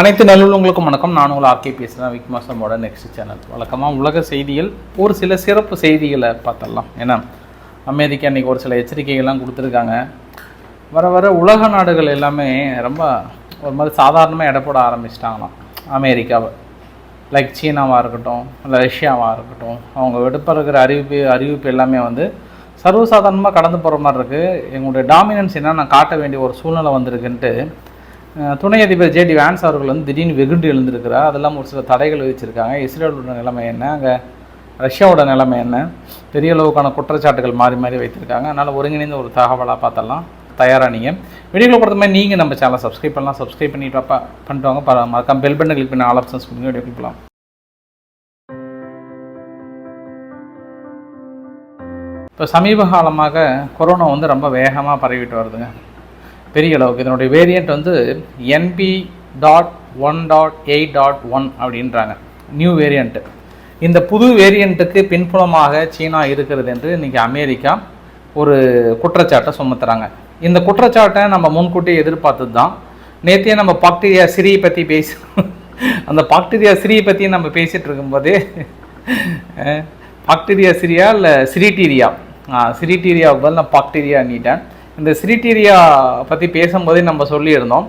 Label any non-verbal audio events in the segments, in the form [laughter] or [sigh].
அனைத்து நல்லுள்ளவங்களுக்கும் வணக்கம். நான் உங்கள் ஆர்கே பேசுகிறேன் விக்மாசமோட நெக்ஸ்ட் சேனல் வழக்கமாக உலக செய்திகள் ஒரு சில சிறப்பு செய்திகளை பார்த்தலாம் ஏன்னா அமெரிக்கா இன்றைக்கி ஒரு சில எச்சரிக்கைகள்லாம் கொடுத்துருக்காங்க. வர வர உலக நாடுகள் எல்லாமே ரொம்ப ஒரு மாதிரி சாதாரணமாக எடை போட ஆரம்பிச்சிட்டாங்களாம். அமெரிக்காவை. லைக் சீனாவாக இருக்கட்டும் இல்லை ரஷ்யாவாக இருக்கட்டும் அவங்க விடுப்ப இருக்கிற அறிவிப்பு அறிவிப்பு எல்லாமே வந்து சர்வசாதாரணமாக கடந்து போகிற மாதிரி இருக்குது எங்களுடைய டாமினன்ஸ் என்ன நான் காட்ட வேண்டிய ஒரு சூழ்நிலை வந்திருக்குன்ட்டு துணை அதிபர் ஜேடி வேன்ஸ் அவர்கள் வந்து திடீர்னு வெகுண்டு எழுந்திருக்கிறார். அதெல்லாம் ஒரு சில தடைகள் விதிச்சிருக்காங்க. இஸ்ரேலோட நிலைமை என்ன? அங்கே ரஷ்யாவோட நிலைமை என்ன? பெரிய அளவுக்கான குற்றச்சாட்டுகள் மாறி மாறி வைத்திருக்காங்க. அதனால் ஒருங்கிணைந்த ஒரு தகவலாக பார்த்தலாம் தயாராக நீங்கள் வீடியோவில் பொறுத்த மாதிரி நீங்கள் நம்ம சேனலை சப்ஸ்கிரைப் பண்ணலாம். சப்ஸ்கிரைப் பண்ணிட்டு பண்ணிட்டு வாங்க மறக்காம பெல் பட்டன் கிளிக் பண்ணி ஆல் ஆப்ஷன்ஸ் கொடுங்க. வீடியோ கிளிக் இப்போ சமீப காலமாக கொரோனா வந்து ரொம்ப வேகமாக பரவிட்டு வருதுங்க. பெரிய அளவுக்கு. இதனுடைய வேரியண்ட் வந்து NB dot one dot eight dot one அப்படின்றாங்க. நியூ வேரியண்ட்டு இந்த புது வேரியண்ட்டுக்கு பின்புலமாக சீனா இருக்கிறது என்று இன்றைக்கி அமெரிக்கா ஒரு குற்றச்சாட்டை சுமத்துறாங்க. இந்த குற்றச்சாட்டை நம்ம முன்கூட்டியே எதிர்பார்த்தது தான் நேற்றே நம்ம பாக்டீரியா சிரியை பற்றி பேசி அந்த பாக்டீரியா சிரியை பற்றி நம்ம பேசிகிட்டு இருக்கும்போதே பாக்டீரியா சிரியா இல்லை சிரிட்டீரியா சிரிட்டீரியாவுக்கு பதில் நான் பாக்டீரியா நீட்டேன். இந்த சிரிட்டீரியா பற்றி பேசும்போதே நம்ம சொல்லியிருந்தோம்.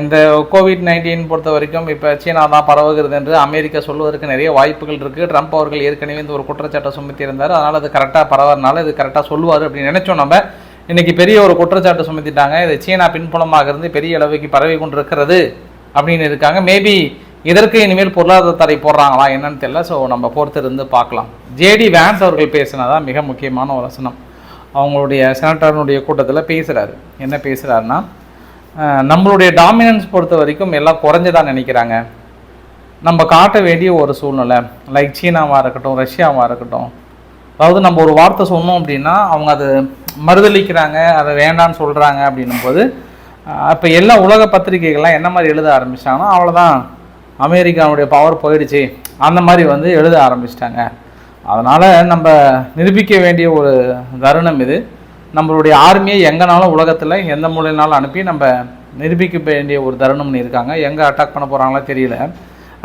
இந்த கோவிட் நைன்டீன் பொறுத்த வரைக்கும் இப்போ சீனா தான் பரவுகிறது என்று அமெரிக்கா சொல்வதற்கு நிறைய வாய்ப்புகள் இருக்குது ட்ரம்ப் அவர்கள் ஏற்கனவே இந்த ஒரு குற்றச்சாட்டை சுமத்தியிருந்தார். அதனால் அது கரெக்டாக பரவறனால இது கரெக்டாக சொல்லுவார் அப்படின்னு நினச்சோம் நம்ம. இன்னைக்கு பெரிய ஒரு குற்றச்சாட்டு சுமத்திட்டாங்க. இது சீனா பின்புலமாக இருந்து பெரிய அளவுக்கு பரவி கொண்டிருக்கிறது அப்படின்னு இருக்காங்க. மேபி இதற்கு இனிமேல் பொருளாதார தடை போடுறாங்களா என்னன்னு தெரியல. ஸோ நம்ம பொறுத்திருந்து பார்க்கலாம். ஜேடி வேன்ஸ் அவர்கள் பேசினதான் மிக முக்கியமான ஒரு வசனம். அவங்களுடைய செனட்டர்னுடைய கூட்டத்தில் பேசுகிறாரு என்ன பேசுகிறாருன்னா நம்மளுடைய டாமினன்ஸ் பொறுத்த வரைக்கும் எல்லாம் குறைஞ்சதா நினைக்கிறாங்க. நம்ம காட்ட வேண்டிய ஒரு சூழ்நிலை லைக் சீனாவாக இருக்கட்டும் ரஷ்யாவாக இருக்கட்டும். அதாவது நம்ம ஒரு வார்த்தை சொன்னோம் அப்படின்னா அவங்க அது மறுதளிக்கிறாங்க அதை வேண்டான்னு சொல்கிறாங்க அப்படின்னும்போது அப்போ எல்லா உலக பத்திரிகைகள்லாம் என்ன மாதிரி எழுத ஆரம்பிச்சிட்டாங்கன்னா அவ்வளோதான் அமெரிக்காவுடைய பவர் போயிடுச்சு. அந்த மாதிரி வந்து எழுத ஆரம்பிச்சிட்டாங்க. அதனால் நம்ம நிரூபிக்க வேண்டிய ஒரு தருணம் இது. நம்மளுடைய ஆர்மியை எங்கேனாலும் உலகத்தில் எந்த மூலையினாலும் அனுப்பி நம்ம நிரூபிக்க வேண்டிய ஒரு தருணம்னு இருக்காங்க. எங்கே அட்டாக் பண்ண போகிறாங்களோ தெரியல.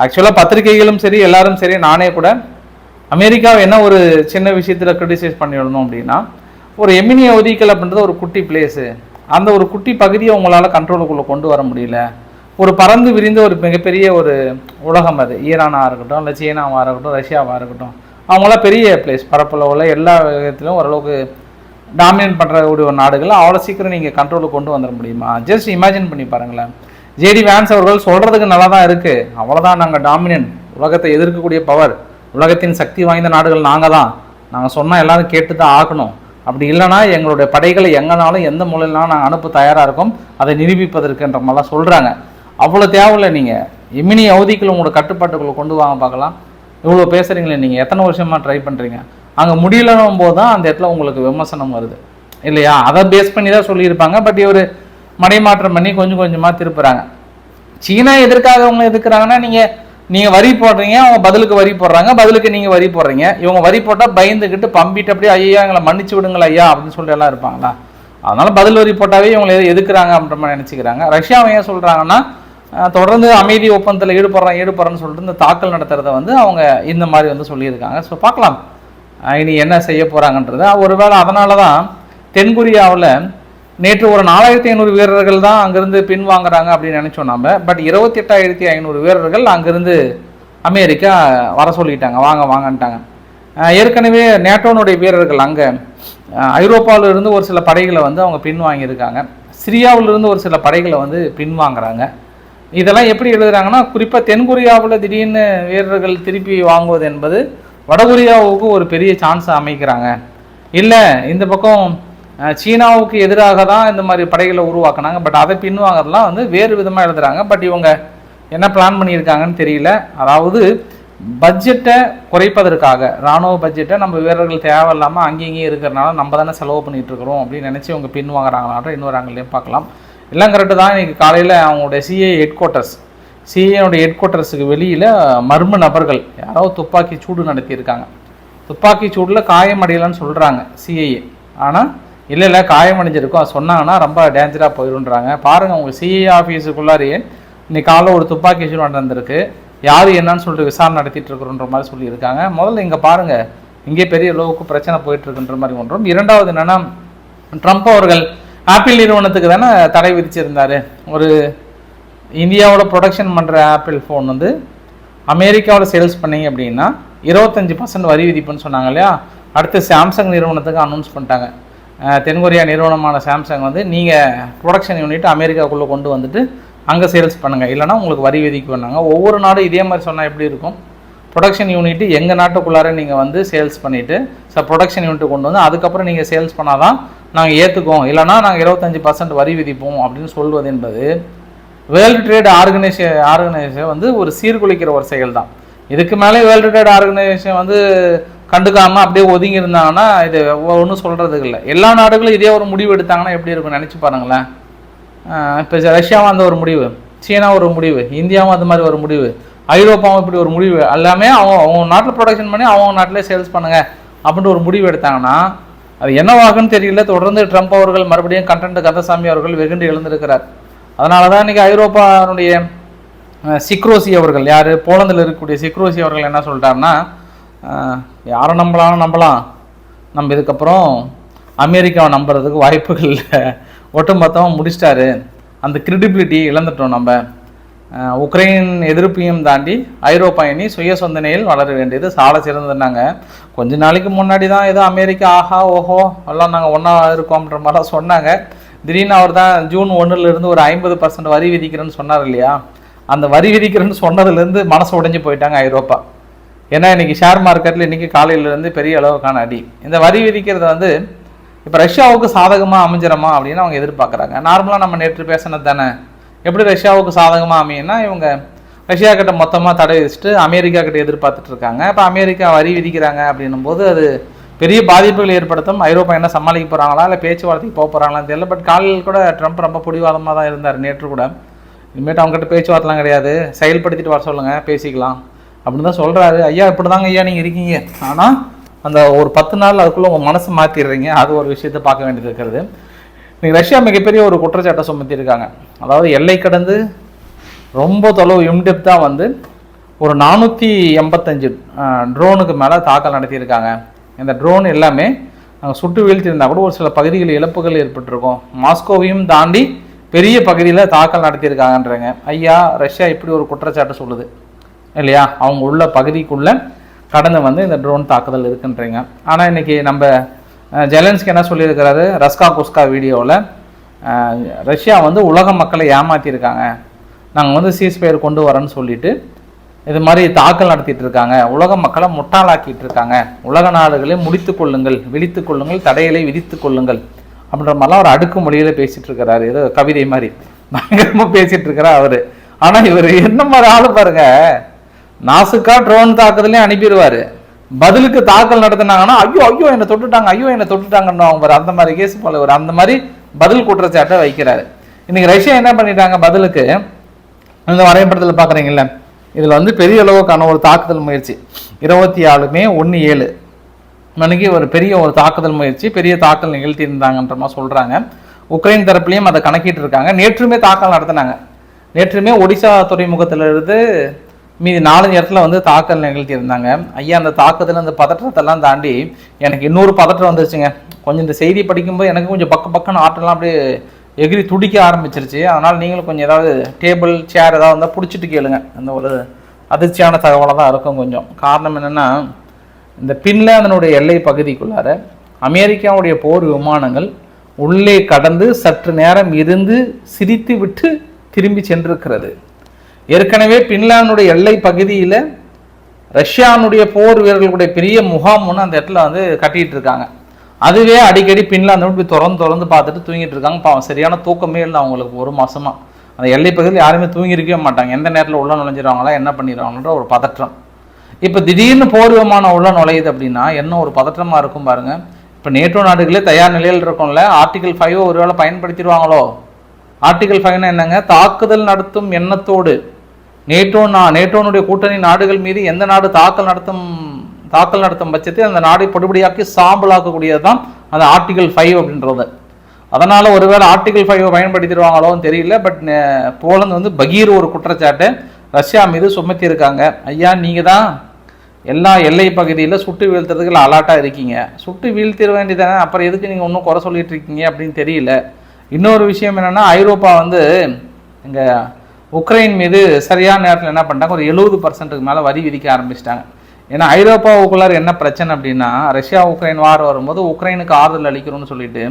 ஆக்சுவலாக பத்திரிகைகளும் சரி எல்லாரும் சரி நானே கூட அமெரிக்காவை என்ன ஒரு சின்ன விஷயத்தில் க்ரிட்டிசைஸ் பண்ணிடணும் அப்படின்னா ஒரு எமினிய ஒதுக்கல் அப்படின்றது ஒரு குட்டி பிளேஸு அந்த ஒரு குட்டி பகுதியை உங்களால் கண்ட்ரோலுக்குள்ளே கொண்டு வர முடியல. ஒரு பறந்து விரிந்த ஒரு மிகப்பெரிய ஒரு உலகம் அது. ஈரானாக இருக்கட்டும் இல்லை சீனாவாக இருக்கட்டும் ரஷ்யாவாக இருக்கட்டும். அவங்களாம் பெரிய பிளேஸ் பரப்பளவில் எல்லா விதத்திலும் ஓரளவுக்கு டாமினேட் பண்ணுறக்கூடிய ஒரு நாடுகள். அவ்வளோ சீக்கிரம் நீங்கள் கண்ட்ரோலுக்கு கொண்டு வந்துட முடியுமா? ஜஸ்ட் இமேஜின் பண்ணி பாருங்களேன். ஜேடி வேன்ஸ் அவர்கள் சொல்கிறதுக்கு நல்லா தான் இருக்குது அவ்வளோதான் நாங்கள் டாமினன்ட் உலகத்தை எதிர்க்கக்கூடிய பவர் உலகத்தின் சக்தி வாய்ந்த நாடுகள் நாங்கள் தான் நாங்கள் சொன்னால் எல்லாரும் கேட்டு தான் ஆகணும். அப்படி இல்லைன்னா எங்களுடைய படைகளை எங்கனாலும் எந்த மூலையிலாம் நாங்கள் அனுப்ப தயாராக இருக்கோம். அதை நிரூபிப்பதற்குன்ற மாதிரிலாம் சொல்கிறாங்க அவ்வளோ தேவையில்லை நீங்கள் இமினி அவதிக்குள்ள உங்களோட கட்டுப்பாட்டுக்குள்ளே கொண்டு வாங்க பார்க்கலாம். இவ்வளோ பேசுகிறீங்களே நீங்கள் எத்தனை வருஷமாக ட்ரை பண்ணுறீங்க அங்கே முடியலன்னும் போது தான் அந்த இடத்துல உங்களுக்கு விமர்சனம் வருது. இல்லையா? அதை பேஸ் பண்ணி தான் சொல்லியிருப்பாங்க. பட் இவர் மடைமாற்றம் பண்ணி கொஞ்சம் கொஞ்சமாக திருப்புறாங்க. சீனா எதற்காக அவங்க எதுக்குறாங்கன்னா நீங்கள் நீங்கள் வரி போடுறீங்க அவங்க பதிலுக்கு வரி போடுறாங்க. பதிலுக்கு நீங்கள் வரி போடுறீங்க. இவங்க வரி போட்டால் பயந்துக்கிட்டு பம்பிட்டு அப்படியே ஐயா எங்களை மன்னிச்சு விடுங்களா ஐயா அப்படின்னு சொல்லிட்டு எல்லாம் இருப்பாங்களா? அதனால பதில் வரி போட்டாவே இவங்களை எதுக்குறாங்க அப்படின்ற மாதிரி நினச்சிக்கிறாங்க. ரஷ்யாவை ஏன் சொல்கிறாங்கன்னா தொடர்ந்து அமைதி ஒப்பந்தத்தில் ஈடுபடுறேன் ஈடுபடுறேன்னு சொல்லிட்டு இந்த தாக்கல் நடத்துறதை வந்து அவங்க இந்த மாதிரி வந்து சொல்லியிருக்காங்க. ஸோ பார்க்கலாம். இனி என்ன செய்ய போகிறாங்கன்றது ஒருவேளை அதனால தான் தென்கொரியாவில் நேற்று ஒரு நாலாயிரத்தி ஐநூறு வீரர்கள் தான் அங்கேருந்து பின்வாங்குறாங்க அப்படின்னு நினச்சோம் நாம. பட் இருபத்தி எட்டாயிரத்தி ஐநூறு வீரர்கள் அங்கேருந்து அமெரிக்கா வர சொல்லிட்டாங்க. வாங்க வாங்கன்ட்டாங்க. ஏற்கனவே நேட்டோனுடைய வீரர்கள் அங்கே ஐரோப்பாவிலிருந்து ஒரு சில படைகளை வந்து அவங்க பின்வாங்கியிருக்காங்க. சிரியாவிலிருந்து ஒரு சில படைகளை வந்து பின்வாங்குறாங்க. இதெல்லாம் எப்படி எழுதுறாங்கன்னா குறிப்பாக தென்கொரியாவில் திடீர்னு வீரர்கள் திருப்பி வாங்குவது என்பது வடகொரியாவுக்கு ஒரு பெரிய சான்ஸ் அமைக்கிறாங்க. இல்லை இந்த பக்கம் சீனாவுக்கு எதிராக தான் இந்த மாதிரி படைகளை உருவாக்குனாங்க. பட் அதை பின்வாங்கிறதுலாம் வந்து வேறு விதமாக எழுதுறாங்க. பட் இவங்க என்ன பிளான் பண்ணியிருக்காங்கன்னு தெரியல. அதாவது பட்ஜெட்டை குறைப்பதற்காக ராணுவ பட்ஜெட்டை நம்ம வீரர்கள் தேவையில்லாமல் அங்கேயும் இருக்கிறனால நம்ம தானே செலவு பண்ணிகிட்டு இருக்கிறோம் அப்படின்னு நினச்சி பின் பின்வாங்குறாங்களான்ற இன்னொரு ஆங்கிலையும் பார்க்கலாம். எல்லாம் கரெக்டு தான். இன்னைக்கு காலையில் அவங்களுடைய சிஏ ஹெட் குவார்ட்டர்ஸ் சிஏனுடைய ஹெட் குவார்ட்டர்ஸுக்கு வெளியில் மர்ம நபர்கள் யாரோ துப்பாக்கி சூடு நடத்தியிருக்காங்க. துப்பாக்கி சூடில் காயமடையலன்னு சொல்கிறாங்க சிஐஏ ஆனால் இல்லை இல்லை காயமடைஞ்சிருக்கும் அது சொன்னாங்கன்னா ரொம்ப டேஞ்சராக போயிடுன்றாங்க பாருங்கள் உங்கள் சிஏ ஆஃபீஸுக்குள்ளாரியே இன்னைக்கு காலைல ஒரு துப்பாக்கி சூடு நடந்திருக்கு. யார் என்னன்னு சொல்லிட்டு விசாரணை நடத்திட்டு இருக்கிறோன்ற மாதிரி சொல்லியிருக்காங்க. முதல்ல இங்கே பாருங்கள் இங்கே பெரிய அளவுக்கு பிரச்சனை போயிட்டு இருக்குன்ற மாதிரி ஒன்றும். இரண்டாவது என்னென்னா ட்ரம்ப் அவர்கள் ஆப்பிள் நிறுவனத்துக்கு தானே தடை விதிச்சிருந்தாரு. ஒரு இந்தியாவோட ப்ரொடக்ஷன் பண்ணுற ஆப்பிள் ஃபோன் வந்து அமெரிக்காவில் சேல்ஸ் பண்ணீங்க அப்படின்னா இருபத்தஞ்சி பர்சன்ட் வரி விதிப்புன்னு சொன்னாங்க இல்லையா? அடுத்து சாம்சங் நிறுவனத்துக்கு அனௌன்ஸ் பண்ணிட்டாங்க. தென்கொரியா நிறுவனமான சாம்சங் வந்து நீங்கள் ப்ரொடக்ஷன் யூனிட் அமெரிக்காவுக்குள்ளே கொண்டு வந்துட்டு அங்கே சேல்ஸ் பண்ணுங்கள் இல்லைனா உங்களுக்கு வரி விதிக்கு பண்ணாங்க ஒவ்வொரு நாடும் இதே மாதிரி சொன்னால் எப்படி இருக்கும்? ப்ரொடக்ஷன் யூனிட் எங்கள் நாட்டுக்குள்ளார நீங்கள் வந்து சேல்ஸ் பண்ணிவிட்டு ஸோ ப்ரொடக்ஷன் யூனிட் கொண்டு வந்து அதுக்கப்புறம் நீங்கள் சேல்ஸ் பண்ணால் தான் நாங்கள் ஏற்றுக்குவோம் இல்லைனா நாங்கள் இருபத்தஞ்சி பர்சன்ட் வரி விதிப்போம் அப்படின்னு சொல்வது என்பது வேர்ல்டு ட்ரேட் ஆர்கனைசே ஆர்கனைசேஷன் வந்து ஒரு சீர்குலைக்கிற ஒரு செயல் தான் இதுக்கு மேலே வேர்ல்டு ட்ரேட் ஆர்கனைசேஷன் வந்து கண்டுக்காமல் அப்படியே ஒதுங்கி இருந்தாங்கன்னா இது ஒன்றும் சொல்கிறதுக்கு இல்லை. எல்லா நாடுகளும் இதே ஒரு முடிவு எடுத்தாங்கன்னா எப்படி இருக்கும் நினச்சி பாருங்களேன். இப்போ ரஷ்யாவும் அந்த ஒரு முடிவு சீனா ஒரு முடிவு இந்தியாவும் அது மாதிரி ஒரு முடிவு ஐரோப்பாவும் இப்படி ஒரு முடிவு. எல்லாமே அவங்க அவங்க நாட்டில் ப்ரொடக்ஷன் பண்ணி அவங்க நாட்டிலே சேல்ஸ் பண்ணுங்க அப்படின்ட்டு ஒரு முடிவு எடுத்தாங்கன்னா அது என்னவாகுன்னு தெரியல. தொடர்ந்து ட்ரம்ப் அவர்கள் மறுபடியும் கண்டன்ட் கந்தசாமி அவர்கள் வெகுண்டு எழுந்திருக்கிறார். அதனால தான் இன்றைக்கி ஐரோப்பாவுடைய சிக்ரோசி அவர்கள் யார்? போலந்தில் இருக்கக்கூடிய சிக்ரோசி அவர்கள் என்ன சொல்லிட்டாருன்னா யாரை நம்பலாம் நம்பலாம். நம்ம இதுக்கப்புறம் அமெரிக்காவை நம்புறதுக்கு வாய்ப்புகள் இல்லை. ஒட்டுமொத்தமாக முடிச்சிட்டாரு. அந்த கிரெடிபிலிட்டி இழந்துட்டோம் நம்ம. உக்ரைன் எதிர்ப்பையும் தாண்டி ஐரோப்பா இனி சுய சொந்தனையில் வளர வேண்டியது சால சிறந்ததுன்னாங்க. கொஞ்ச நாளைக்கு முன்னாடி தான் ஏதோ அமெரிக்கா ஆஹா ஓஹோ எல்லாம் நாங்கள் ஒன்றா இருக்கோம்ன்ற மாதிரிலாம் சொன்னாங்க. திடீர்னு அவர் தான் ஜூன் ஒன்றுலேருந்து ஒரு ஐம்பது பர்சன்ட் வரி விதிக்கிறேன்னு சொன்னார் இல்லையா? அந்த வரி விதிக்கிறேன்னு சொன்னதுலேருந்து மனசு உடைஞ்சு போயிட்டாங்க ஐரோப்பா. ஏன்னா இன்னைக்கு ஷேர் மார்க்கெட்டில் இன்றைக்கி காலையிலேருந்து பெரிய அளவுக்கான அடி. இந்த வரி விதிக்கிறது வந்து இப்போ ரஷ்யாவுக்கு சாதகமாக அமைஞ்சிரமா அப்படின்னு அவங்க எதிர்பார்க்குறாங்க. நார்மலாக நம்ம நேற்று பேசினது தானே? எப்படி ரஷ்யாவுக்கு சாதகமாக அமையும்னா இவங்க ரஷ்யா கிட்ட மொத்தமாக தடை விதிச்சுட்டு அமெரிக்கா கிட்ட எதிர்பார்த்துட்டு இருக்காங்க. இப்போ அமெரிக்கா வரி விதிக்கிறாங்க அப்படின்னும் போது அது பெரிய பாதிப்புகள் ஏற்படுத்தும். ஐரோப்பா என்ன சமாளிக்க போகிறாங்களா இல்லை பேச்சுவார்த்தைக்கு போக போகிறாங்களான்னு தெரியல. பட் காலையில் கூட ட்ரம்ப் ரொம்ப பிடிவாதமாக தான் இருந்தார் நேற்று கூட. இனிமேட்டு அவங்ககிட்ட பேச்சுவார்த்தைலாம் கிடையாது. செயல்படுத்திட்டு வர சொல்லுங்கள் பேசிக்கலாம் அப்படின்னு தான் சொல்கிறாரு ஐயா இப்படி தாங்க ஐயா நீங்கள் இருக்கீங்க. ஆனால் அந்த ஒரு பத்து நாள் அதுக்குள்ளே உங்கள் மனசு மாற்றிடுறீங்க அது ஒரு விஷயத்தை பார்க்க வேண்டியது இருக்கிறது. இன்னைக்கு ரஷ்யா மிகப்பெரிய ஒரு குற்றச்சாட்டை சுமத்தியிருக்காங்க. அதாவது எல்லை கடந்து ரொம்ப தொலைவு இம்டெப்த்தாக வந்து ஒரு நானூற்றி எண்பத்தஞ்சு ட்ரோனுக்கு மேலே தாக்கல் நடத்தியிருக்காங்க. இந்த ட்ரோன் எல்லாமே நாங்கள் சுட்டு வீழ்த்தியிருந்தா கூட ஒரு சில பகுதிகளில் இழப்புகள் ஏற்பட்டிருக்கும். மாஸ்கோவையும் தாண்டி பெரிய பகுதியில் தாக்கல் நடத்தியிருக்காங்கன்றாங்க. ஐயா ரஷ்யா இப்படி ஒரு குற்றச்சாட்டு சொல்லுது. இல்லையா? அவங்க உள்ள பகுதிக்குள்ளே கடந்து வந்து இந்த ட்ரோன் தாக்குதல் இருக்குன்றீங்க. ஆனால் இன்றைக்கி நம்ம ஜெலன்ஸ்கி என்ன சொல்லியிருக்கிறாரு? ரஸ்கா குஸ்கா வீடியோவில் ரஷ்யா வந்து உலக மக்களை ஏமாற்றியிருக்காங்க நாங்கள் வந்து சீஸ்பயர் கொண்டு வரேன்னு சொல்லிட்டு இது மாதிரி தாக்கல் நடத்திட்டு இருக்காங்க உலக மக்களை முட்டாளாக்கிட்டு இருக்காங்க உலக நாடுகளை முடித்து கொள்ளுங்கள் விழித்து கொள்ளுங்கள் தடைகளை விதித்து கொள்ளுங்கள் அப்படின்ற மாதிரிலாம் ஒரு அடுக்கு மொழியில் பேசிட்டு இருக்கிறாரு ஏதோ கவிதை மாதிரி. பயங்கரமாக பேசிட்டு இருக்கிறார் அவர். ஆனால் இவர் என்ன மாதிரி ஆளு பாருங்க. நாசுக்கா ட்ரோன் தாக்குதலையும் அனுப்பிடுவாரு. பதிலுக்கு தாக்கல் நடத்தினாங்கன்னா ஐயோ ஐயோ என்னை தொட்டுட்டாங்க ஐயோ என்னை தொட்டுட்டாங்கன்னு அவங்க அந்த மாதிரி கேஸ் போல ஒரு அந்த மாதிரி பதில் குற்றச்சாட்டை வைக்கிறாரு. இன்னைக்கு ரஷ்யா என்ன பண்ணிட்டாங்க பதிலுக்கு? இந்த வரைபடத்தில் பார்க்குறீங்கல்ல இதில் வந்து பெரிய அளவுக்கான ஒரு தாக்குதல் முயற்சி. இருபத்தி ஆளுமே ஒன்று ஏழு. மணிக்கு ஒரு பெரிய ஒரு தாக்குதல் முயற்சி பெரிய தாக்கல் நிகழ்த்தியிருந்தாங்கன்ற மாதிரி சொல்கிறாங்க உக்ரைன் தரப்புலையும் அதை கணக்கிட்டு இருக்காங்க. நேற்றுமே தாக்கல் நடத்தினாங்க. நேற்றுமே ஒடிசா துறைமுகத்திலிருந்து மீதி நாலஞ்சு இடத்துல வந்து தாக்கல் நிகழ்த்தியிருந்தாங்க. ஐயா அந்த தாக்குதல் அந்த பதற்றத்தெல்லாம் தாண்டி எனக்கு இன்னொரு பதற்றம் வந்துருச்சுங்க. கொஞ்சம் இந்த செய்தி படிக்கும்போது எனக்கு கொஞ்சம் பக்க பக்கம்னு ஆட்டெல்லாம் அப்படியே எகிரி துடிக்க ஆரம்பிச்சிருச்சு. அதனால் நீங்களும் கொஞ்சம் ஏதாவது டேபிள் சேர் ஏதாவது இருந்தால் பிடிச்சிட்டு கேளுங்க. அந்த ஒரு அதிர்ச்சியான தகவலாக தான் இருக்கும் கொஞ்சம். காரணம் என்னென்னா இந்த பின்லாந்தனுடைய எல்லை பகுதிக்குள்ளார அமெரிக்காவுடைய போர் விமானங்கள் உள்ளே கடந்து சற்று நேரம் இருந்து சிரித்து விட்டு திரும்பி சென்றிருக்கிறது. ஏற்கனவே பின்லாந்துடைய எல்லை பகுதியில் ரஷ்யானுடைய போர் வீரர்களுடைய பெரிய முகாம் ஒன்று அந்த இடத்துல வந்து கட்டிகிட்டு இருக்காங்க. அதுவே அடிக்கடி பின்லாந்து இப்படி திறந்து திறந்து பார்த்துட்டு தூங்கிட்டு இருக்காங்க. பாவம் சரியான தூக்கமே இல்லை அவங்களுக்கு ஒரு மாதமாக அந்த எல்லை பகுதியில் யாருமே தூங்கியிருக்கவே மாட்டாங்க. எந்த நேரத்தில் உள்ள நுழைஞ்சிருவாங்களா என்ன பண்ணிடுவாங்கன்ற ஒரு பதற்றம். இப்போ திடீர்னு போர் விமானம் உள்ள நுழையுது அப்படின்னா என்ன ஒரு பதற்றமாக இருக்கும் பாருங்கள் இப்போ நேட்டோ நாடுகளே தயார் நிலையில் இருக்கும்ல. ஆர்டிகல் ஃபைவ் ஒருவேளை பயன்படுத்திடுவாங்களோ? ஆர்டிகல் ஃபைவ்னா என்னங்க? தாக்குதல் நடத்தும் எண்ணத்தோடு. நேட்டோ நா நேட்டோனுடைய கூட்டணி நாடுகள் மீது எந்த நாடு தாக்கல் நடத்தும் தாக்கல் நடத்தும் பட்சத்தை அந்த நாடை படுபடியாக்கி சாம்பலாக்கக்கூடியது தான் அந்த ஆர்டிகல் ஃபைவ் அப்படின்றது. அதனால் ஒருவேளை ஆர்டிகல் ஃபைவ் பயன்படுத்திடுவாங்களோன்னு தெரியல பட் போலந்து வந்து பகீர் ஒரு குற்றச்சாட்டு. ரஷ்யா மீது சுமத்தியிருக்காங்க. ஐயா நீங்கள் தான் எல்லா எல்லை பகுதியில் சுட்டு வீழ்த்துறதுக்கு அலாட்டாக இருக்கீங்க. சுட்டு வீழ்த்திட வேண்டியதானே அப்புறம் எதுக்கு நீங்கள் இன்னும் குறை சொல்லிட்டு இருக்கீங்க அப்படின்னு தெரியல. இன்னொரு விஷயம் என்னென்னா ஐரோப்பா வந்து இங்கே உக்ரைன் மீது சரியான நேரத்தில் என்ன பண்ணிட்டாங்க? ஒரு எழுபது பர்சன்ட்டுக்கு மேலே வரி விதிக்க ஆரம்பிச்சிட்டாங்க. ஏன்னா ஐரோப்பாவுக்குள்ளார் என்ன பிரச்சனை அப்படின்னா ரஷ்யா உக்ரைன் வார் வரும்போது உக்ரைனுக்கு ஆறுதல் அளிக்கணும்னு சொல்லிட்டு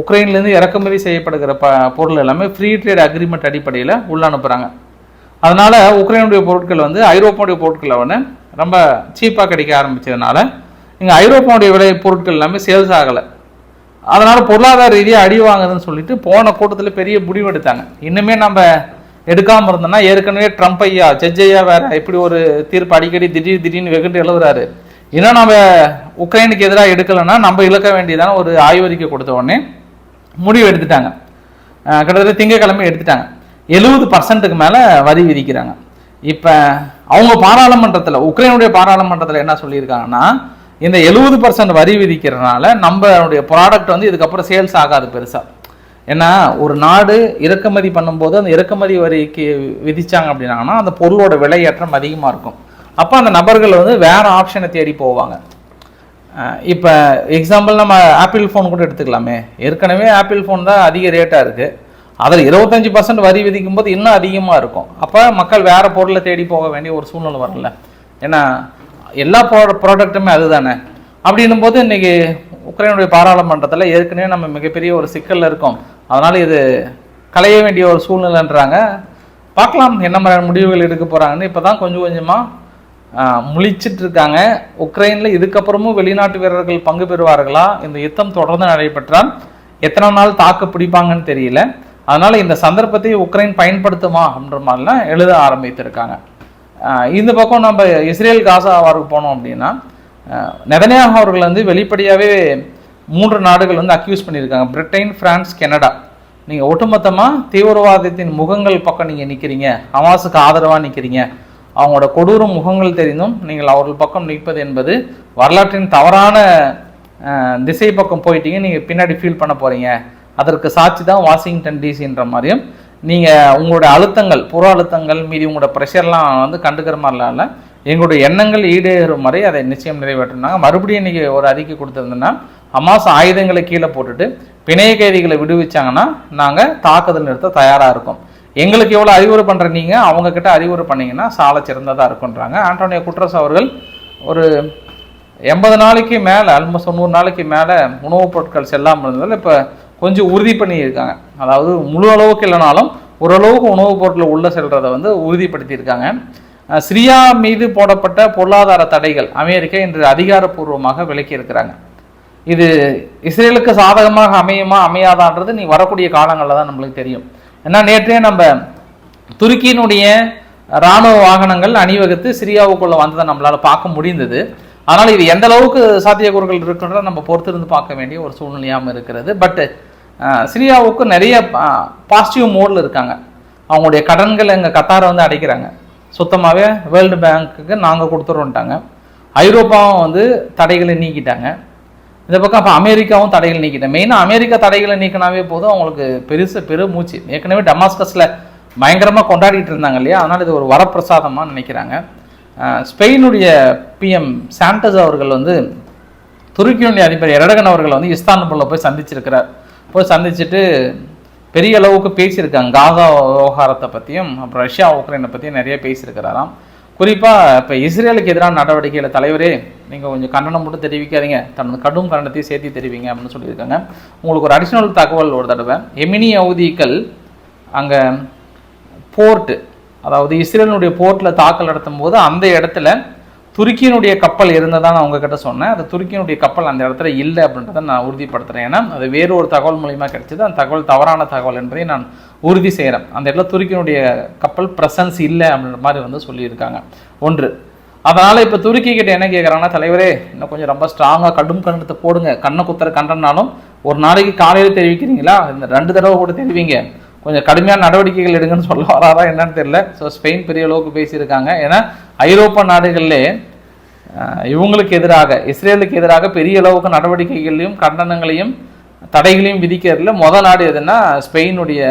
உக்ரைன்லேருந்து இறக்குமதி செய்யப்படுகிற ப பொருள் எல்லாமே ஃப்ரீ ட்ரேட் அக்ரிமெண்ட் அடிப்படையில் உள்ள அனுப்புகிறாங்க அதனால் உக்ரைனுடைய பொருட்கள் வந்து ஐரோப்பாவுடைய பொருட்களை வந்து ரொம்ப சீப்பாக கிடைக்க ஆரம்பித்ததுனால இங்கே ஐரோப்பாவுடைய விலை பொருட்கள் எல்லாமே சேல்ஸ் ஆகலை. அதனால் பொருளாதார ரீதியாக அடி வாங்குதுன்னு சொல்லிட்டு போன கூட்டத்தில் பெரிய முடிவு எடுத்தாங்க. இன்னுமே நம்ம எடுக்காமல் இருந்தோம்னா ஏற்கனவே ட்ரம்ப் ஐயா ஜட்ஜ் ஐயா வேற இப்படி ஒரு தீர்ப்பு அடிக்கடி திடீர் திடீர்னு வெகுண்டு எழுதுறாரு. இன்னும் நம்ம உக்ரைனுக்கு எதிராக எடுக்கலைன்னா நம்ம இழக்க வேண்டியதான ஒரு ஆய்வறிக்கை கொடுத்த உடனே முடிவு எடுத்துட்டாங்க. கிட்டத்தட்ட திங்கக்கிழமை எடுத்துட்டாங்க. எழுபது பர்சன்ட்டுக்கு மேலே வரி விதிக்கிறாங்க. இப்போ அவங்க பாராளுமன்றத்தில் உக்ரைனுடைய பாராளுமன்றத்தில் என்ன சொல்லியிருக்காங்கன்னா இந்த எழுபது பர்சன்ட் வரி விதிக்கிறதுனால நம்மளுடைய ப்ராடக்ட் வந்து இதுக்கப்புறம் சேல்ஸ் ஆகாது பெருசாக ஏன்னா ஒரு நாடு இறக்குமதி பண்ணும்போது அந்த இறக்குமதி வரிக்கு விதிச்சாங்க அப்படின்னாங்கன்னா அந்த பொருளோட விலையேற்றம் அதிகமாக இருக்கும். அப்போ அந்த நபர்கள் வந்து வேற ஆப்ஷனை தேடி போவாங்க. இப்போ எக்ஸாம்பிள் நம்ம ஆப்பிள் ஃபோன் கூட எடுத்துக்கலாமே. ஏற்கனவே ஆப்பிள் ஃபோன் தான் அதிக ரேட்டாக இருக்குது அதில் இருபத்தஞ்சி பர்சன்ட் வரி விதிக்கும் போது இன்னும் அதிகமாக இருக்கும். அப்போ மக்கள் வேறு பொருளை தேடி போக வேண்டிய ஒரு சூழ்நிலை வரல ஏன்னா எல்லா ப்ரோ ப்ராடக்ட்டுமே அதுதானே. அப்படின்னும் போது இன்றைக்கி உக்ரைனுடைய பாராளுமன்றத்தில் ஏற்கனவே நம்ம மிகப்பெரிய ஒரு சிக்கலில் இருக்கோம். அதனால் இது களைய வேண்டிய ஒரு சூழ்நிலைன்றாங்க. பார்க்கலாம் என்ன மாதிரி முடிவுகள் எடுக்க போகிறாங்கன்னு இப்போ தான் கொஞ்சம் கொஞ்சமாக முழிச்சிட்டு இருக்காங்க. உக்ரைனில் இதுக்கப்புறமும் வெளிநாட்டு வீரர்கள் பங்கு பெறுவார்களா? இந்த யுத்தம் தொடர்ந்து நடைபெற்றால் எத்தனை நாள் தாக்கு பிடிப்பாங்கன்னு தெரியல. அதனால் இந்த சந்தர்ப்பத்தை உக்ரைன் பயன்படுத்துமா அப்படின்ற மாதிரிலாம் எழுத ஆரம்பித்திருக்காங்க. இந்த பக்கம் நம்ம இஸ்ரேல் காசா அவருக்கு போனோம் அப்படின்னா நெதனியாக அவர்கள் வந்து வெளிப்படையாகவே மூன்று நாடுகள் வந்து அக்யூஸ் பண்ணியிருக்காங்க. பிரிட்டன் பிரான்ஸ் கனடா நீங்கள் ஒட்டுமொத்தமாக தீவிரவாதத்தின் முகங்கள் பக்கம் நீங்கள் நிற்கிறீங்க ஹமாஸுக்கு ஆதரவாக நிற்கிறீங்க அவங்களோட கொடூர முகங்கள் தெரிந்தும் நீங்கள் அவர்கள் பக்கம் நிற்பது என்பது வரலாற்றின் தவறான திசை பக்கம் போயிட்டீங்க. நீங்கள் பின்னாடி ஃபீல் பண்ண போகிறீங்க அதற்கு சாட்சி தான் வாஷிங்டன் டிசின்ற மாதிரியும். நீங்கள் உங்களுடைய அழுத்தங்கள் புற அழுத்தங்கள் மீதி உங்களோட ப்ரெஷர்லாம் வந்து கண்டுக்கிற மாதிரிலாம் இல்லை. எங்களுடைய எண்ணங்கள் ஈடேறும் வரை அதை நிச்சயம் நிறைவேற்றினாங்க மறுபடியும் இன்றைக்கி ஒரு அறிக்கை கொடுத்துருந்தேன்னா ஹமாஸ் ஆயுதங்களை கீழே போட்டுட்டு பிணைய கைதிகளை விடுவிச்சாங்கன்னா நாங்கள் தாக்குதல் நிறுத்த தயாராக இருக்கோம். எங்களுக்கு எவ்வளோ அறிவுரை பண்ணுற நீங்கள் அவங்கக்கிட்ட அறிவுரை பண்ணிங்கன்னா சாலை சிறந்ததாக இருக்குன்றாங்க ஆண்டோனியோ குட்ரஸ் அவர்கள் ஒரு எண்பது நாளைக்கு மேலே ஆல்மோஸ்ட் தொண்ணூறு நாளைக்கு மேலே உணவுப் பொருட்கள் செல்லாமல் இருந்ததில் இப்போ கொஞ்சம் உறுதி பண்ணியிருக்காங்க. அதாவது முழு அளவுக்கு இல்லைனாலும் ஓரளவுக்கு உணவுப் பொருட்கள் உள்ளே செல்றதை வந்து உறுதிப்படுத்தியிருக்காங்க. ஸ்ரீயா சிரியா மீது போடப்பட்ட பொருளாதார தடைகள் அமெரிக்கா இன்று அதிகாரப்பூர்வமாக விலக்கி இருக்கிறாங்க இது இஸ்ரேலுக்கு சாதகமாக அமையுமா அமையாதான்றது நீ வரக்கூடிய காலங்களில் தான் நம்மளுக்கு தெரியும். ஏன்னா நேற்றே நம்ம துருக்கியினுடைய இராணுவ வாகனங்கள் அணிவகுத்து சிரியாவுக்குள்ளே வந்ததை நம்மளால் பார்க்க முடிந்தது. அதனால் இது எந்த அளவுக்கு சாத்தியக்கூறுகள் இருக்குன்றத நம்ம பொறுத்திருந்து பார்க்க வேண்டிய ஒரு சூழ்நிலையாகவும் இருக்கிறது. பட்டு சிரியாவுக்கு நிறைய பாசிட்டிவ் மோடில் இருக்காங்க. அவங்களுடைய கடன்கள் எங்கள் கத்தாரை வந்து அடைக்கிறாங்க. சுத்தமாகவே வேர்ல்டு பேங்க்குக்கு நாங்கள் கொடுத்துருவோன்ட்டாங்க ஐரோப்பாவும் வந்து தடைகளை நீக்கிட்டாங்க. இந்த பக்கம் அப்போ அமெரிக்காவும் தடைகள் நீக்கிட்டேன் மெயினாக அமெரிக்கா தடைகளை நீக்கினாவே போதும் அவங்களுக்கு பெருசு பெரு மூச்சு ஏற்கனவே டமாஸ்கஸில் பயங்கரமாக கொண்டாடிட்டு இருந்தாங்க இல்லையா? அதனால் இது ஒரு வரப்பிரசாதமாக நினைக்கிறாங்க. ஸ்பெயினுடைய பிஎம் சாண்டஸ் அவர்கள் வந்து துருக்கியினுடைய அதிபர் எரடகன் அவர்கள் வந்து இஸ்தான்புல்ல போய் சந்திச்சிருக்கிறார். போய் சந்திச்சுட்டு பெரிய அளவுக்கு பேசியிருக்காங்க. காசா விவகாரத்தை பற்றியும் அப்புறம் ரஷ்யா உக்ரைனை பற்றியும் நிறைய பேசியிருக்கிறாராம். குறிப்பாக இப்போ இஸ்ரேலுக்கு எதிரான நடவடிக்கையில் தலைவரே நீங்கள் கொஞ்சம் கண்டனம் மட்டும் தெரிவிக்காதீங்க. தனது கடும் கண்டனத்தையும் சேர்த்து தெரிவிங்க அப்படின்னு சொல்லியிருக்காங்க. உங்களுக்கு ஒரு அடிஷ்னல் தகவல் ஒரு தடவை. எமினி அவதிக்கள் அங்கே போர்ட்டு அதாவது இஸ்ரேலினுடைய போர்ட்டில் தாக்கல் நடத்தும் போது அந்த இடத்துல துருக்கியினுடைய கப்பல் இருந்ததான் நான் உங்ககிட்ட சொன்னேன். அந்த துருக்கியினுடைய கப்பல் அந்த இடத்துல இல்லை அப்படின்றத நான் உறுதிப்படுத்துகிறேன் ஏன்னா அது வேறு ஒரு தகவல் மூலியமா கிடைச்சது. அந்த தகவல் தவறான தகவல் என்பதை நான் உறுதி செய்கிறேன் அந்த இடத்துல துருக்கியினுடைய கப்பல் ப்ரெசன்ஸ் இல்லை அப்படின்ற மாதிரி வந்து சொல்லியிருக்காங்க. ஒன்று அதனால் இப்போ துருக்கி கிட்ட என்ன கேட்குறாங்கன்னா தலைவரே இன்னும் கொஞ்சம் ரொம்ப ஸ்ட்ராங்காக கடும் கண்டனத்தை போடுங்க. கண்ணை குத்துற கண்டனாலும் ஒரு நாளைக்கு காலையில் தெரிவிக்கிறீங்களா? இந்த ரெண்டு தடவை கூட தெரிவிங்க. கொஞ்சம் கடுமையான நடவடிக்கைகள் எடுங்கன்னு சொல்ல வராரா என்னன்னு தெரியல. ஸோ ஸ்பெயின் பெரிய அளவுக்கு பேசியிருக்காங்க. ஏன்னா ஐரோப்பா நாடுகளிலே இவங்களுக்கு எதிராக இஸ்ரேலுக்கு எதிராக பெரிய அளவுக்கு நடவடிக்கைகளையும் கண்டனங்களையும் தடைகளையும் விதிக்கிறதுல முத நாடு எதுன்னா ஸ்பெயினுடைய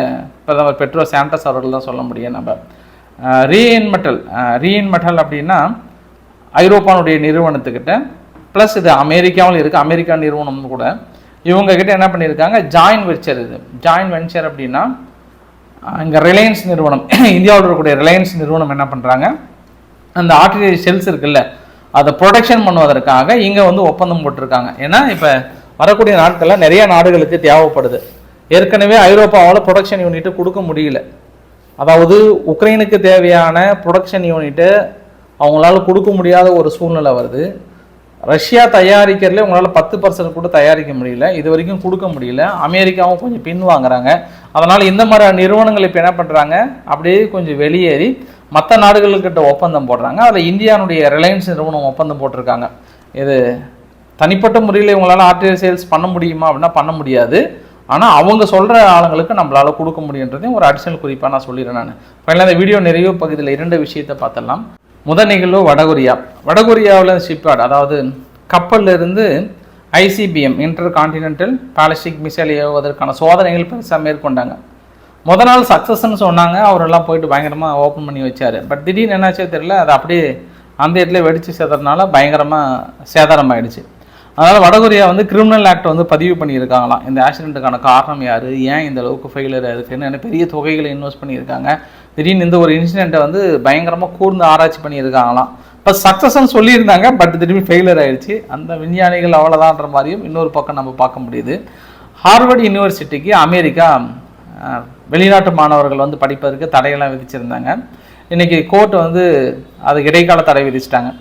பிரதமர் பெட்ரோ சாண்டஸ் அவர்கள் தான் சொல்ல முடியும் நம்ம. ரீஇன்மெட்டல் ரீஇன்மெட்டல் அப்படின்னா ஐரோப்பானுடைய நிறுவனத்துக்கிட்ட ப்ளஸ் இது அமெரிக்காவில் இருக்குது அமெரிக்கா நிறுவனம் கூட இவங்கக்கிட்ட என்ன பண்ணியிருக்காங்க? ஜாயின் வெஞ்சர் இது. ஜாயின் வெஞ்சர் அப்படின்னா இங்கே ரிலையன்ஸ் நிறுவனம் [clears throat] இந்தியாவில் இருக்கக்கூடிய ரிலையன்ஸ் நிறுவனம் என்ன பண்ணுறாங்க அந்த ஆர்டினரி செல்ஸ் இருக்குல்ல அதை ப்ரொடெக்ஷன் பண்ணுவதற்காக இங்கே வந்து ஒப்பந்தம் போட்டிருக்காங்க. ஏன்னா இப்போ வரக்கூடிய நாட்களில் நிறைய நாடுகளுக்கு தேவைப்படுது. ஏற்கனவே ஐரோப்பாவால் ப்ரொடக்ஷன் யூனிட்டு கொடுக்க முடியல. அதாவது உக்ரைனுக்கு தேவையான ப்ரொடக்ஷன் யூனிட்டு அவங்களால கொடுக்க முடியாத ஒரு சூழ்நிலை வருது. ரஷ்யா தயாரிக்கிறதுல உங்களால் பத்து பர்சன்ட் கூட தயாரிக்க முடியல. இது வரைக்கும் கொடுக்க முடியல. அமெரிக்காவும் கொஞ்சம் பின் வாங்குறாங்க. அதனால் இந்த மாதிரி நிறுவனங்கள் இப்போ என்ன பண்ணுறாங்க அப்படியே கொஞ்சம் வெளியேறி மற்ற நாடுகளுக்கிட்ட ஒப்பந்தம் போடுறாங்க. அதில் இந்தியானுடைய ரிலையன்ஸ் நிறுவனம் ஒப்பந்தம் போட்டிருக்காங்க. இது தனிப்பட்ட முறையில் இவங்களால ஆர்டிஎல் சேல்ஸ் பண்ண முடியுமா அப்படின்னா பண்ண முடியாது. ஆனால் அவங்க சொல்கிற ஆளுங்களுக்கு நம்மளால் கொடுக்க முடியுன்றதையும் ஒரு அடிஷனல் குறிப்பாக நான் சொல்லிடுறேன் நான். ஃபைனலாக இந்த வீடியோ நிறைவு பகுதியில் இரண்டு விஷயத்தை பார்த்தலாம் முதல் நிகழ்வு வடகொரியா. வடகொரியாவில் ஷிப்யார்ட் அதாவது கப்பல்ல இருந்து ICBM intercontinental ballistic missile ஏவுவதற்கான சோதனைகள் பெருசாக மேற்கொண்டாங்க. முத நாள் சக்ஸஸ்ன்னு சொன்னாங்க. அவரெல்லாம் போயிட்டு பயங்கரமாக ஓப்பன் பண்ணி வச்சார். பட் திடீர்னு என்னாச்சே தெரியல அது அப்படியே அந்த இடத்துல வெடித்து சேதறதுனால பயங்கரமாக சேதாரம் ஆயிடுச்சு அதனால் வடகொரியா வந்து கிரிமினல் ஆக்ட் வந்து பதிவு பண்ணியிருக்காங்களாம். இந்த ஆக்சிடென்ட்டுக்கான காரணம் யார்? ஏன் இந்த அளவுக்கு ஃபெயிலியர் இருக்குன்னு? பெரிய தொகைகளை இன்வெஸ்ட் பண்ணியிருக்காங்க? திடீர்னு இந்த ஒரு இன்சிடெண்ட்டை வந்து பயங்கரமாக கூர்ந்து ஆராய்ச்சி பண்ணியிருக்காங்களாம். இப்போ சக்ஸஸ்ன்னு சொல்லியிருந்தாங்க பட் திரும்பி ஃபெயிலியர் ஆயிடுச்சு. அந்த விஞ்ஞானிகள் அவ்வளோதான்ற மாதிரியும் இன்னொரு பக்கம் நம்ம பார்க்க முடியுது. ஹார்வர்ட் யூனிவர்சிட்டிக்கு அமெரிக்கா வெளிநாட்டு மாணவர்கள் வந்து படிப்பதற்கு தடையெல்லாம் விதிச்சிருந்தாங்க. இன்றைக்கி கோர்ட் வந்து அதுக்கு இடைக்கால தடை விதிச்சிட்டாங்க.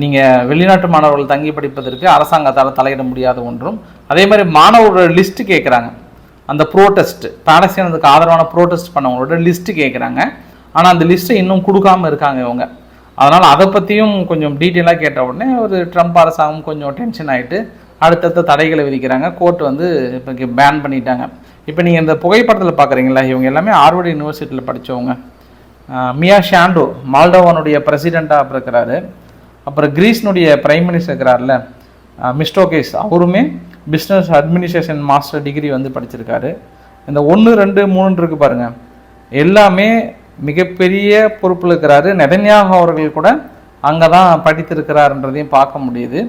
நீங்கள் வெளிநாட்டு மாணவர்கள் தங்கி படிப்பதற்கு அரசாங்கத்தால் தலையிட முடியாத ஒன்றும். அதே மாதிரி மாணவர்களோட லிஸ்ட்டு கேட்குறாங்க அந்த ப்ரோட்டஸ்ட் பாலஸ்தீனத்துக்கு ஆதரவான ப்ரோட்டஸ்ட் பண்ணவங்களோட லிஸ்ட்டு கேட்குறாங்க ஆனால் அந்த லிஸ்ட்டை இன்னும் கொடுக்காம இருக்காங்க இவங்க. அதனால் அதை பற்றியும் கொஞ்சம் டீட்டெயிலாக கேட்ட உடனே ஒரு ட்ரம்ப் அரசாங்கம் கொஞ்சம் டென்ஷன் ஆகிட்டு அடுத்தடுத்த தடைகளை விதிக்கிறாங்க. கோர்ட் வந்து இப்போ பேன் பண்ணிட்டாங்க. இப்போ நீங்கள் இந்த புகைப்படத்தில் பார்க்குறீங்களா இவங்க எல்லாமே ஆர்வர்டு யூனிவர்சிட்டியில் படித்தவங்க மியா ஷாண்டோ மால்டோவானுடைய பிரசிடெண்ட்டாக இருக்கிறாரு அப்புறம் கிரீஸ்னுடைய பிரைம் மினிஸ்டர் இருக்கிறார்ல மிஸ்டோகேஸ் அவருமே பிஸ்னஸ் அட்மினிஸ்ட்ரேஷன் மாஸ்டர் டிகிரி வந்து படிச்சிருக்காரு. இந்த ஒன்று ரெண்டு மூணுன்னு இருக்கு பாருங்க. எல்லாமே மிகப்பெரிய பொறுப்பில் இருக்கிறாரு. நெதன்யாகு அவர்கள் கூட அங்கே தான் படித்திருக்கிறாருன்றதையும் பார்க்க முடியுது.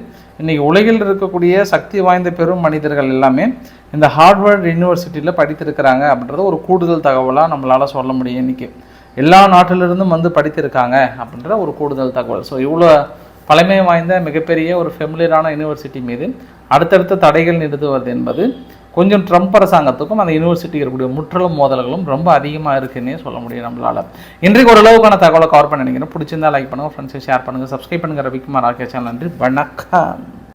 இன்றைக்கி உலகில் இருக்கக்கூடிய சக்தி வாய்ந்த பெரும் மனிதர்கள் எல்லாமே இந்த ஹார்வர்ட் யூனிவர்சிட்டியில் படித்திருக்கிறாங்க அப்படின்றது ஒரு கூடுதல் தகவலாக நம்மளால் சொல்ல முடியும் இன்றைக்கி எல்லா நாட்டிலிருந்தும் வந்து படித்திருக்காங்க அப்படின்ற ஒரு கூடுதல் தகவல். ஸோ இவ்வளோ பழமை வாய்ந்த மிகப்பெரிய ஒரு ஃபெமிலியரான யூனிவர்சிட்டி மீது அடுத்தடுத்த தடைகள் நிறுத்துவது என்பது கொஞ்சம் ட்ரம்ப் அரசாங்கத்துக்கும் அந்த யூனிவர்சிட்டி இருக்கக்கூடிய முற்றிலும் மோதல்களும் ரொம்ப அதிகமாக இருக்குன்னே சொல்ல முடியும் நம்மளால. இன்றைக்கு ஓரளவுக்கான தகவலை கவர் பண்ண நினைக்கிறேன். பிடிச்சிருந்தா லைக் பண்ணுங்கள் ஃப்ரெண்ட்ஸை ஷேர் பண்ணுங்கள் சப்ஸ்கிரைப் பண்ணுங்கள் ரவிக்குமார் ஆர்கே சேனல் நன்றி. வணக்கம்.